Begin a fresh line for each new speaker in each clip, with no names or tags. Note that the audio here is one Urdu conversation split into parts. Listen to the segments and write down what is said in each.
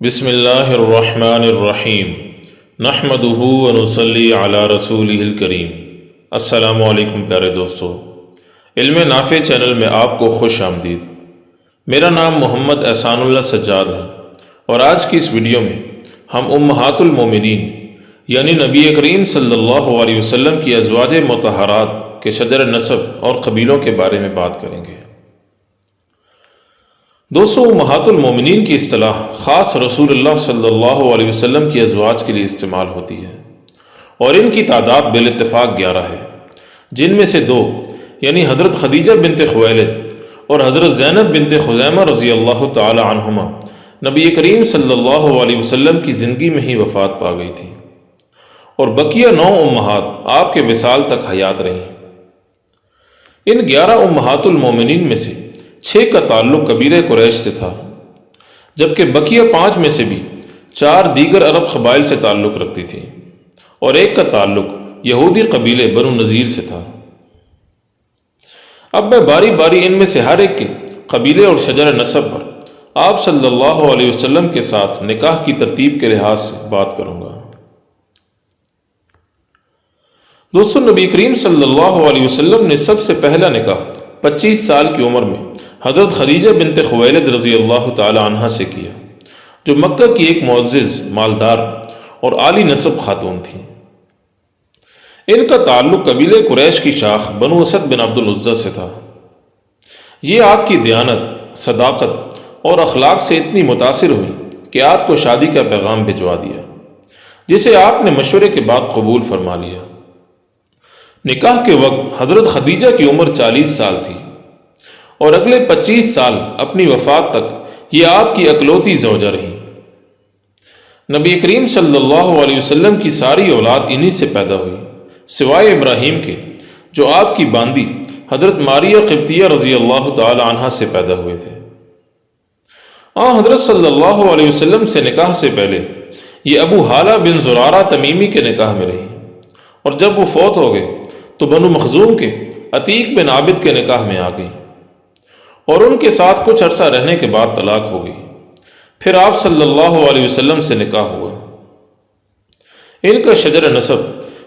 بسم اللہ الرحمن الرحیم۔ نحمدہ ونصلی علی رسول الکریم۔ السلام علیکم پیارے دوستو۔ علم نافع چینل میں آپ کو خوش آمدید۔ میرا نام محمد احسان اللہ سجاد ہے۔ اور آج کی اس ویڈیو میں ہم امہات المومنین یعنی نبی کریم صلی اللہ علیہ وسلم کی ازواج متحرات کے شجر نصب اور قبیلوں کے بارے میں بات کریں گے۔ دوستو، امہات المومنین کی اصطلاح خاص رسول اللہ صلی اللہ علیہ وسلم کی ازواج کے لیے استعمال ہوتی ہے اور ان کی تعداد بال اتفاق گیارہ ہے۔ جن میں سے دو یعنی حضرت خدیجہ بنت خویلد اور حضرت زینب بنت خزیمہ رضی اللہ تعالی عنہما، نبی کریم صلی اللہ علیہ وسلم کی زندگی میں ہی وفات پا گئی تھی۔ اور بقیہ نو امہات آپ کے وصال تک حیات رہیں۔ ان گیارہ امہات المومنین میں سے چھ کا تعلق کبیر قریش سے تھا، جبکہ بقیہ پانچ میں سے بھی چار دیگر عرب قبائل سے تعلق رکھتی تھی اور ایک کا تعلق یہودی قبیلے بنو نذیر سے تھا۔ اب میں باری باری ان میں سے ہر ایک کے قبیلے اور شجر نصب پر آپ صلی اللہ علیہ وسلم کے ساتھ نکاح کی ترتیب کے لحاظ سے بات کروں گا۔ دوستو، نبی کریم صلی اللہ علیہ وسلم نے سب سے پہلا نکاح پچیس سال کی عمر میں حضرت خدیجہ بنت خویلد رضی اللہ تعالی عنہ سے کیا، جو مکہ کی ایک معزز مالدار اور عالی نصب خاتون تھی ان کا تعلق قبیل قریش کی شاخ بنو اسد بن عبد العزہ سے تھا۔ یہ آپ کی دیانت، صداقت اور اخلاق سے اتنی متاثر ہوئی کہ آپ کو شادی کا پیغام بھجوا دیا، جسے آپ نے مشورے کے بعد قبول فرما لیا۔ نکاح کے وقت حضرت خدیجہ کی عمر چالیس سال تھی۔ اور اگلے پچیس سال اپنی وفات تک یہ آپ کی اکلوتی زوجہ رہی۔ نبی کریم صلی اللہ علیہ وسلم کی ساری اولاد انہی سے پیدا ہوئی، سوائے ابراہیم کے، جو آپ کی باندی حضرت ماریہ قبطیہ رضی اللہ تعالی عنہ سے پیدا ہوئے تھے۔ آ حضرت صلی اللہ علیہ وسلم سے نکاح سے پہلے یہ ابو حالہ بن زرارہ تمیمی کے نکاح میں رہی۔ اور جب وہ فوت ہو گئے تو بنو مخزوم کے عتیق بن عابد کے نکاح میں آ گئی اور ان کے ساتھ کچھ عرصہ رہنے کے بعد طلاق ہو گئی۔ پھر آپ صلی اللہ علیہ وسلم سے نکاح ہوا۔ ان کا شجر نصب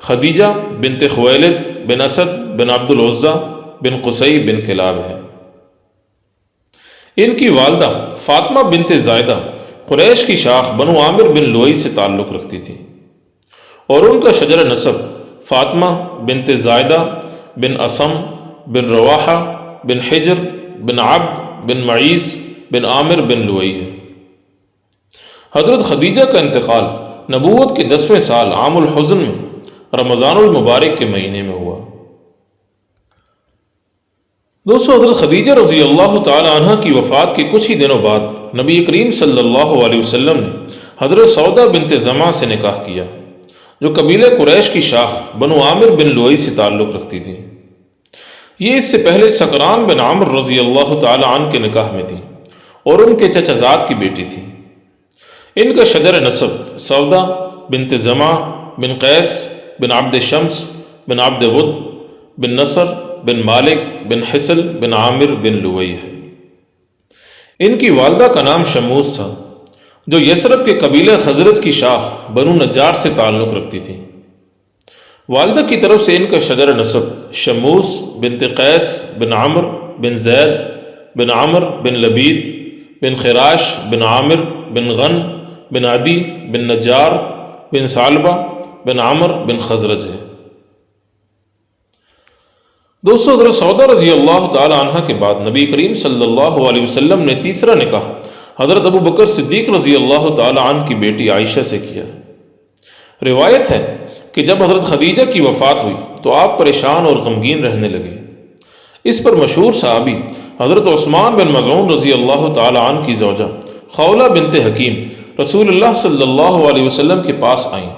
خدیجہ بنت خویلد بن اسد بن عبد العضیٰ بن قصی بن کلاب ہے۔ ان کی والدہ فاطمہ بنت زائدہ قریش کی شاخ بنو عامر بن لوئی سے تعلق رکھتی تھی۔ اور ان کا شجر نصب فاطمہ بنت زائدہ بن اسم بن رواحہ بن حجر بن عبد بن معیس بن عامر بن لوئی ہے حضرت خدیجہ کا انتقال نبوت کے دسویں سال عام الحزن میں رمضان المبارک کے مہینے میں ہوا۔ دوستو، حضرت خدیجہ رضی اللہ تعالی عنہ کی وفات کے کچھ ہی دنوں بعد نبی کریم صلی اللہ علیہ وسلم نے حضرت سودا بنت زماں سے نکاح کیا، جو قبیل قریش کی شاخ بنو عامر بن لوئی سے تعلق رکھتی تھی یہ اس سے پہلے سکران بن عامر رضی اللہ تعالی عنہ کے نکاح میں تھی اور ان کے چچزاد کی بیٹی تھی۔ ان کا شجر نصب سودا بن زمع بن قیس بن عبد شمس بن عبد ود بن نصر بن مالک بن حسل بن عامر بن لوئی ہے۔ ان کی والدہ کا نام شموس تھا، جو یسرب کے قبیلہ حضرت کی شاخ بنو نجار سے تعلق رکھتی تھی۔ والدہ کی طرف سے ان کا شجر نصب، شموس بن قیس بن عامر بن زید بن عامر بن لبید بن خراش بن عامر بن غن بن عدی بن نجار بن صالبہ بن عامر بن خزرج ہے دوستو، حضرت سودا رضی اللہ تعالی عنہ کے بعد نبی کریم صلی اللہ علیہ وسلم نے تیسرا نکاح حضرت ابو بکر صدیق رضی اللہ تعالی عنہ کی بیٹی عائشہ سے کیا۔ روایت ہے کہ جب حضرت خدیجہ کی وفات ہوئی تو آپ پریشان اور غمگین رہنے لگے۔ اس پر مشہور صحابی حضرت عثمان بن مضعون رضی اللہ تعالی عنہ کی زوجہ خولہ بنت حکیم رسول اللہ صلی اللہ علیہ وسلم کے پاس آئیں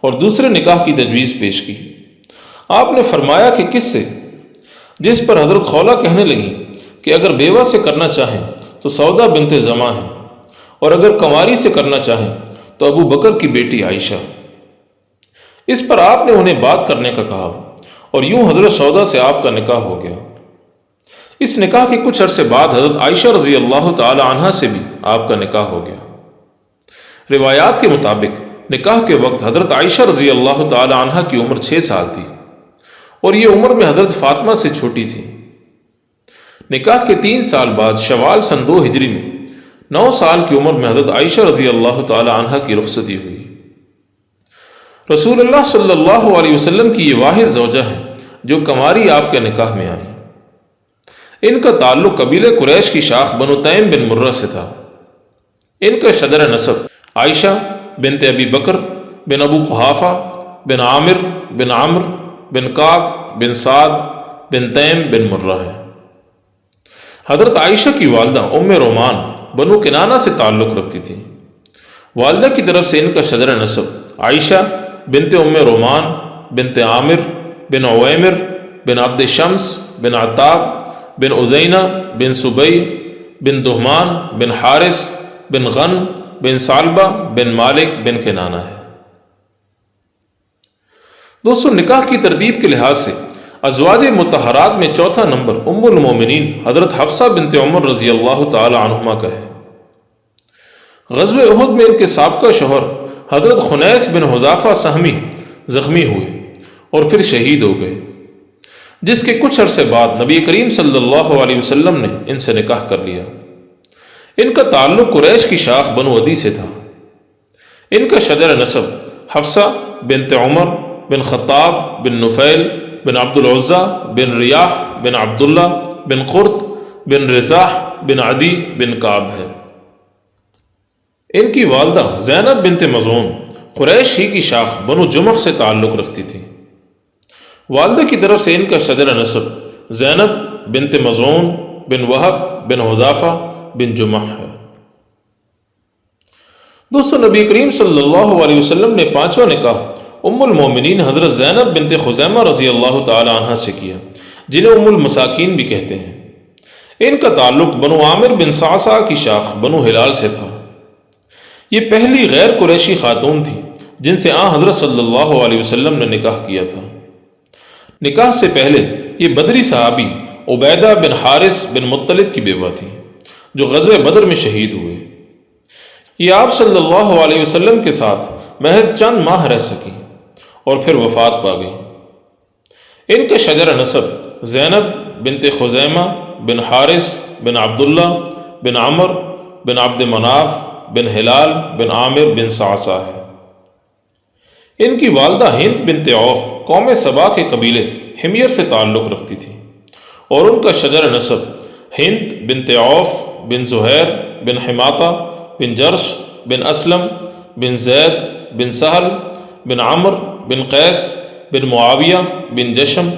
اور دوسرے نکاح کی تجویز پیش کی۔ آپ نے فرمایا کہ کس سے؟ جس پر حضرت خولہ کہنے لگی کہ اگر بیوہ سے کرنا چاہیں تو سودا بنت زماں ہیں اور اگر کماری سے کرنا چاہیں تو ابو بکر کی بیٹی عائشہ۔ اس پر آپ نے انہیں بات کرنے کا کہا اور یوں حضرت سودا سے آپ کا نکاح ہو گیا۔ اس نکاح کے کچھ عرصے بعد حضرت عائشہ رضی اللہ تعالی عنہ سے بھی آپ کا نکاح ہو گیا۔ روایات کے مطابق نکاح کے وقت حضرت عائشہ رضی اللہ تعالی عنہ کی عمر چھ سال تھی اور یہ عمر میں حضرت فاطمہ سے چھوٹی تھی۔ نکاح کے تین سال بعد شوال سن دو ہجری میں نو سال کی عمر میں حضرت عائشہ رضی اللہ تعالی عنہ کی رخصتی ہوئی۔ رسول اللہ صلی اللہ علیہ وسلم کی یہ واحد زوجہ ہے جو کماری آپ کے نکاح میں آئی ان کا تعلق قبیل قریش کی شاخ بنو تیم بن مرہ سے تھا۔ ان کا شدر نصب عائشہ بنت ابی بکر، بن ابو خحافہ بن عامر بن عامر بن کاب بن سعد، بن تیم بن مرہ ہے حضرت عائشہ کی والدہ ام رومان بنو کنانا سے تعلق رکھتی تھی والدہ کی طرف سے ان کا شجر نصب عائشہ بنت ام رومان، بنت عامر، بن عویمر، بن عبد شمس بن عطاب بن عزینہ، بن صبئی بن دہمان، بن حارث، بن غن، بن صالبہ بن مالک، بن کنانا ہے۔ دوستو، نکاح کی ترتیب کے لحاظ سے ازواج متحرات میں چوتھا نمبر ام المومنین حضرت حفصہ بنت عمر رضی اللہ تعالی عنہما کا ہے۔ غزب احد میں ان کے سابقہ شوہر حضرت خنیس بن حضافہ سہمی زخمی ہوئے اور پھر شہید ہو گئے، جس کے کچھ عرصے بعد نبی کریم صلی اللہ علیہ وسلم نے ان سے نکاح کر لیا۔ ان کا تعلق قریش کی شاخ بنو ادی سے تھا۔ ان کا شجر نصب حفصہ بنت عمر بن خطاب بن نفیل بن عبد العزہ بن ریاح بن عبداللہ بن قرط بن رضاح بن عدی بن کعب ہے۔ ان کی والدہ زینب بنت مضون قریش ہی کی شاخ بنو جمخ سے تعلق رکھتی تھی۔ والدہ کی طرف سے ان کا شجر نصب زینب بنت مضون بن وحب بن حضافہ بن جمح ہے۔ دوستو، نبی کریم صلی اللہ علیہ وسلم نے پانچواں نکاح ام المومنین حضرت زینب بنت خزیمہ رضی اللہ تعالی عنہ سے کیا، جنہیں ام المساکین بھی کہتے ہیں۔ ان کا تعلق بنو عامر بن ساسا کی شاخ بنو ہلال سے تھا۔ یہ پہلی غیر قریشی خاتون تھی جن سے آن حضرت صلی اللہ علیہ وسلم نے نکاح کیا تھا۔ نکاح سے پہلے یہ بدری صحابی عبیدہ بن حارث بن مطلب کی بیوہ تھی، جو غزوہ بدر میں شہید ہوئے۔ یہ آپ صلی اللہ علیہ وسلم کے ساتھ محض چند ماہ رہ سکی اور پھر وفات پا گئی۔ ان کا شجر نصب زینب بنت خزیمہ بن حارث بن عبداللہ بن عمر بن عبد مناف بن ہلال بن عامر بن ساسا ہے۔ ان کی والدہ ہند بنت عوف قوم صبا کے قبیلے حمیر سے تعلق رکھتی تھی اور ان کا شجر نصب ہند بنت عوف بن زہیر بن حماطہ بن جرش بن اسلم بن زید بن سہل بن عمر بن قیس بن معاویہ بن جشم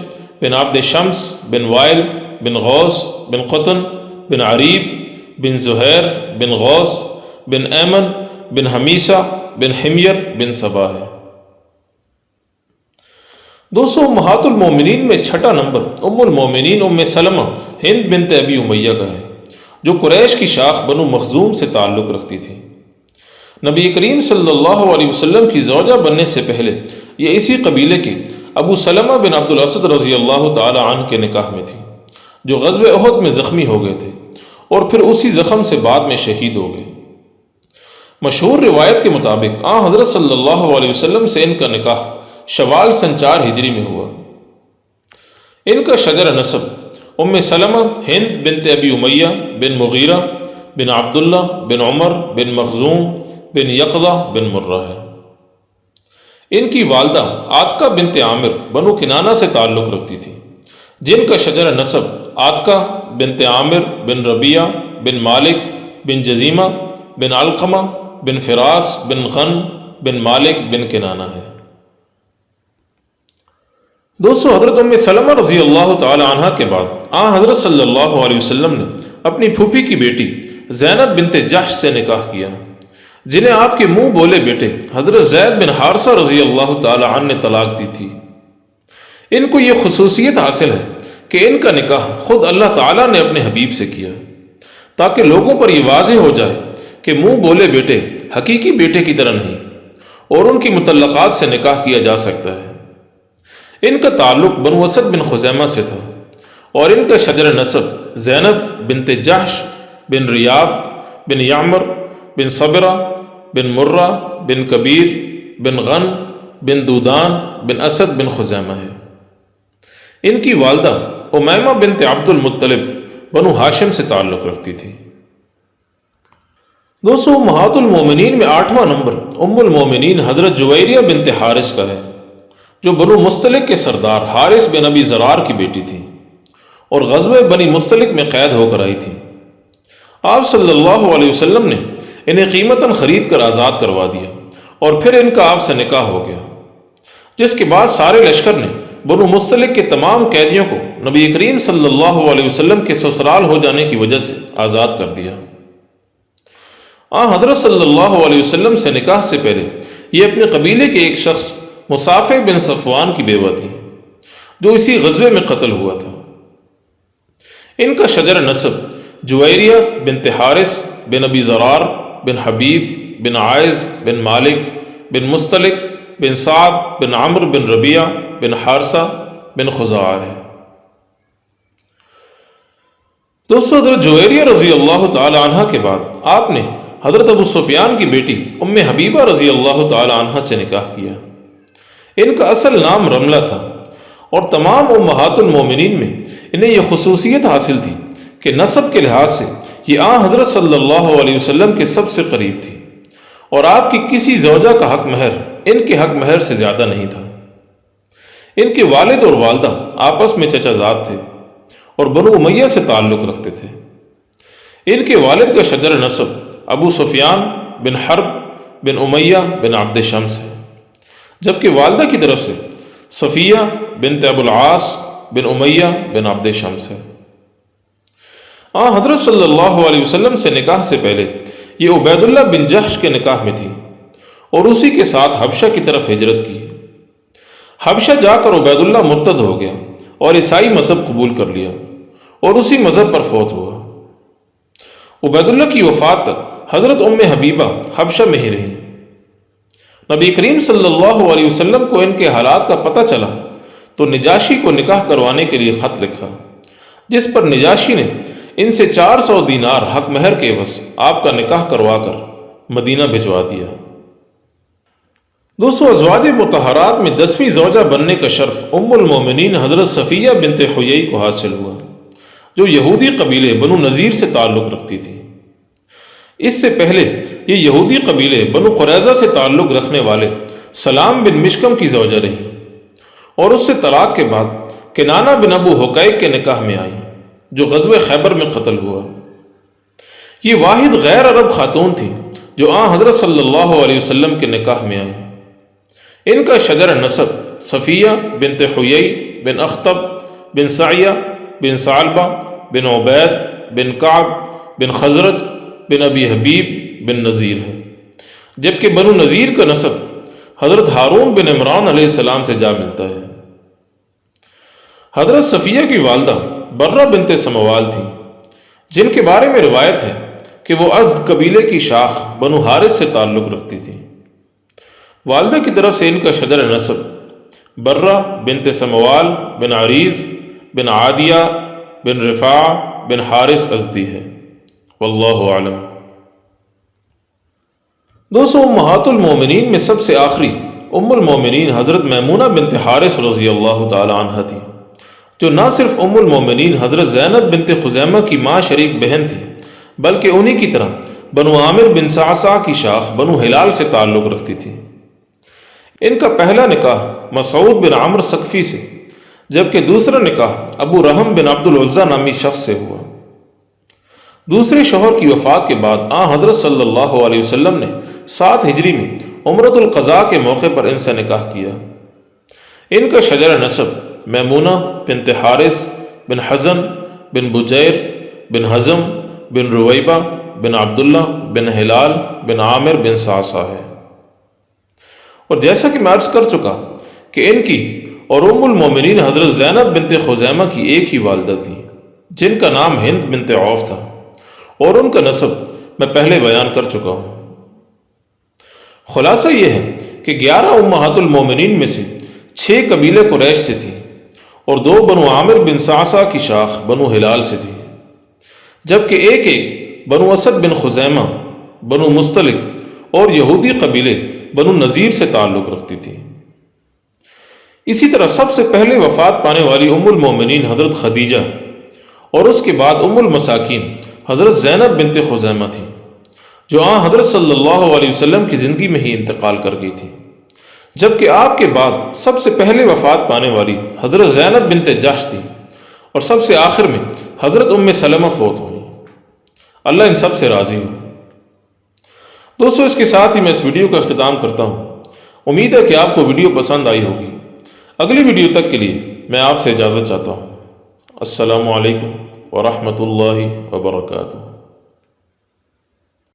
بن عبد شمس بن وائل بن غوث بن قطن بن عریب بن زہیر بن غوث بن ایمن، بن حمیسہ بن حمیر، بن صبا ہے۔ دو سو محات المومنین میں چھٹا نمبر ام المومنین، ام سلمہ ہند بنت ابی امیہ کا ہے، جو قریش کی شاخ بنو مخزوم سے تعلق رکھتی تھی۔ نبی کریم صلی اللہ علیہ وسلم کی زوجہ بننے سے پہلے یہ اسی قبیلے کے ابو سلمہ بن عبد الاسد رضی اللہ تعالی عنہ کے نکاح میں تھی، جو غزب عہد میں زخمی ہو گئے تھے اور پھر اسی زخم سے بعد میں شہید ہو گئے۔ مشہور روایت کے مطابق، آ حضرت صلی اللہ علیہ وسلم سے ان کا نکاح شوال سنچار ہجری میں ہوا۔ ان کا شجر نصب ام سلمہ، ہند بنت ابی امیہ بن مغیرہ بن عبداللہ بن عمر بن مخزوم بن یقضہ بن مرہ ہے۔ ان کی والدہ آتکا بنت عامر بنو کنانا سے تعلق رکھتی تھی، جن کا شجر نصب آتکا بنت عامر بن ربیہ بن مالک بن جزیمہ بن علقمہ بن فراس، بن غن، بن مالک، بن کنانا ہے۔ دوستو، حضرت ام سلمہ رضی اللہ تعالی عنہ کے بعد آ حضرت صلی اللہ علیہ وسلم نے اپنی پھوپھی کی بیٹی زینب بنت جحش سے نکاح کیا، جنہیں آپ کے منہ بولے بیٹے حضرت زید بن حارثہ رضی اللہ تعالی عنہ نے طلاق دی تھی۔ ان کو یہ خصوصیت حاصل ہے کہ ان کا نکاح خود اللہ تعالیٰ نے اپنے حبیب سے کیا، تاکہ لوگوں پر یہ واضح ہو جائے کہ منہ بولے بیٹے حقیقی بیٹے کی طرح نہیں، اور ان کی متعلقات سے نکاح کیا جا سکتا ہے۔ ان کا تعلق بن وسط بن خزیمہ سے تھا، اور ان کا شجر نصب زینب بنت جحش بن ریاب بن یامر بن صبرہ بن مرہ بن کبیر بن غن بن دودان بن اسد بن خزیمہ ہے۔ ان کی والدہ امیمہ بنت عبد المطلب بنو ہاشم سے تعلق رکھتی تھی۔ دوستو محات المومنین میں آٹھواں نمبر ام المومنین حضرت جویریہ بنت حارث کا ہے، جو بنو مستلق کے سردار حارث بن ابی زرار کی بیٹی تھی اور غزوہ بنی مستلق میں قید ہو کر آئی تھی۔ آپ صلی اللہ علیہ وسلم نے انہیں قیمتاً خرید کر آزاد کروا دیا اور پھر ان کا آپ سے نکاح ہو گیا، جس کے بعد سارے لشکر نے بنو مستلق کے تمام قیدیوں کو نبی کریم صلی اللہ علیہ وسلم کے سسرال ہو جانے کی وجہ سے آزاد کر دیا۔ آ، حضرت صلی اللہ علیہ وسلم سے نکاح سے پہلے یہ اپنے قبیلے کے ایک شخص مسافع بن صفوان کی بیوہ تھی، جو اسی غزوے میں قتل ہوا تھا۔ ان کا شجر نصب جویریہ بن تحارث بن ابی زرار بن حبیب بن عائز بن مالک بن مستلق بن سعد بن عمر بن ربیہ بن حارثہ بن خزا ہے۔ دوستو، حضرت جویریہ رضی اللہ تعالی عنہ کے بعد آپ نے حضرت ابو سفیان کی بیٹی ام حبیبہ رضی اللہ تعالی عنہ سے نکاح کیا۔ ان کا اصل نام رملہ تھا اور تمام امہات المومنین میں انہیں یہ خصوصیت حاصل تھی کہ نصب کے لحاظ سے یہ آ حضرت صلی اللہ علیہ وسلم کے سب سے قریب تھی اور آپ کی کسی زوجہ کا حق مہر ان کے حق مہر سے زیادہ نہیں تھا۔ ان کے والد اور والدہ آپس میں چچا زاد تھے اور بنو امیہ سے تعلق رکھتے تھے۔ ان کے والد کا شجر نصب ابو سفیان بن حرب بن امیہ بن عبد شمس ہے جبکہ والدہ کی طرف سے صفیہ بن ابو العاص بن امیہ بن عبد شمس ہے آ، حضرت صلی اللہ علیہ وسلم سے نکاح سے پہلے یہ عبید اللہ بن جہش کے نکاح میں تھی اور اسی کے ساتھ حبشہ کی طرف ہجرت کی۔ حبشہ جا کر عبید اللہ مرتد ہو گیا اور عیسائی مذہب قبول کر لیا اور اسی مذہب پر فوت ہوا۔ عبید اللہ کی وفات تک حضرت ام حبیبہ حبشہ میں ہی رہی۔ نبی کریم صلی اللہ علیہ وسلم کو ان کے حالات کا پتہ چلا تو نجاشی کو نکاح کروانے کے لیے خط لکھا، جس پر نجاشی نے ان سے چار سو دینار حق مہر کے بس آپ کا نکاح کروا کر مدینہ بھجوا دیا۔ دوستو ازواج متحرات میں دسویں زوجہ بننے کا شرف ام المومنین حضرت صفیہ بنت حیئی کو حاصل ہوا، جو یہودی قبیلے بنو نذیر سے تعلق رکھتی تھی۔ اس سے پہلے یہ یہودی قبیلے بنو قریضہ سے تعلق رکھنے والے سلام بن مشکم کی زوجہ رہی اور اس سے طلاق کے بعد کنانا بن ابو حقیق کے نکاح میں آئی، جو غزب خیبر میں قتل ہوا۔ یہ واحد غیر عرب خاتون تھی جو آ حضرت صلی اللہ علیہ وسلم کے نکاح میں آئی۔ ان کا شجر نصب صفیہ بن تحیئی بن اختب بن سعیہ بن صالبہ بن عبید بن کعب بن خزرت بن ابی حبیب بن نذیر ہے۔ جبکہ بنو نذیر کا نصب حضرت ہارون بن عمران علیہ السلام سے جا ملتا ہے۔ حضرت صفیہ کی والدہ برہ بنت سموال تھی، جن کے بارے میں روایت ہے کہ وہ ازد قبیلے کی شاخ بنو حارث سے تعلق رکھتی تھی۔ والدہ کی طرف سے ان کا شجر نصب برہ بنت سموال بن عریض بن عادیہ بن رفاع بن حارث ازدی ہے۔ واللہ عالم دوستو، امہات المومنین میں سب سے آخری ام المومنین حضرت میمونہ بنت حارث رضی اللہ تعالی عنہ تھی، جو نہ صرف ام المومنین، حضرت زینب بنت خزیمہ کی ماں شریک بہن تھی، بلکہ انہی کی طرح بنو عامر بن سعصا کی شاخ بنو ہلال سے تعلق رکھتی تھی۔ ان کا پہلا نکاح مسعود بن عامر سقفی سے، جبکہ دوسرا نکاح ابو رحم بن عبد العزہ نامی شخص سے ہوا۔ دوسرے شوہر کی وفات کے بعد آ حضرت صلی اللہ علیہ وسلم نے سات ہجری میں عمرت القضاء کے موقع پر ان سے نکاح کیا۔ ان کا شجر نصب میمونہ بن تحارث بن حزن بن بجیر بن حزم بن رویبہ بن عبداللہ بن ہلال بن عامر بن ساسا ہے۔ اور جیسا کہ میں عرض کر چکا کہ ان کی اور ام المومنین حضرت زینب بنت خزیمہ کی ایک ہی والدہ تھی جن کا نام ہند بنت عوف تھا۔ اور ان کا نصب میں پہلے بیان کر چکا ہوں۔ خلاصہ یہ ہے کہ گیارہ امہات المومنین میں سے چھ قبیلے قریش سے تھی اور دو بنو عامر بن ساسا کی شاخ بنو ہلال سے تھی۔ جبکہ ایک ایک بنو اسد بن خزیمہ، بنو مستلق اور یہودی قبیلے بنو نذیر سے تعلق رکھتی تھی۔ اسی طرح سب سے پہلے وفات پانے والی ام المومنین حضرت خدیجہ اور اس کے بعد ام المساکین حضرت زینب بنت خزیمہ تھی، جو آن حضرت صلی اللہ علیہ وسلم کی زندگی میں ہی انتقال کر گئی تھی۔ جبکہ آپ کے بعد سب سے پہلے وفات پانے والی حضرت زینب بنت جاش تھی اور سب سے آخر میں حضرت ام سلمہ فوت ہوئی۔ اللہ ان سب سے راضی ہو۔ دوستو، اس کے ساتھ ہی میں اس ویڈیو کا اختتام کرتا ہوں۔ امید ہے کہ آپ کو ویڈیو پسند آئی ہوگی۔ اگلی ویڈیو تک کے لیے میں آپ سے اجازت چاہتا ہوں۔ السلام علیکم۔ ورحمة الله وبركاته.